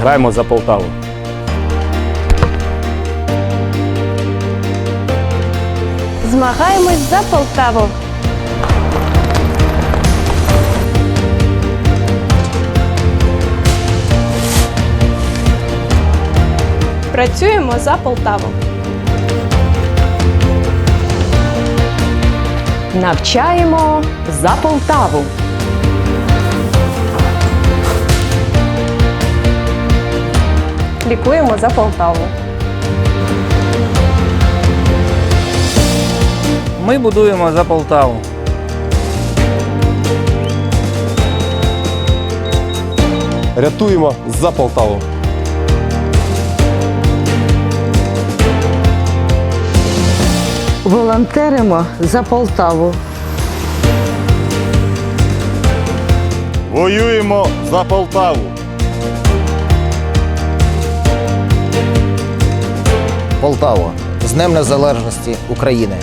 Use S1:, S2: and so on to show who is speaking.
S1: Граємо за Полтаву.
S2: Змагаємось за Полтаву. Працюємо за Полтаву.
S3: Навчаємо за Полтаву.
S2: Лікуємо за Полтаву.
S4: Ми будуємо за Полтаву.
S5: Рятуємо за Полтаву.
S6: Волонтеримо за Полтаву.
S5: Воюємо за Полтаву.
S7: Полтаву з Днем Незалежності України.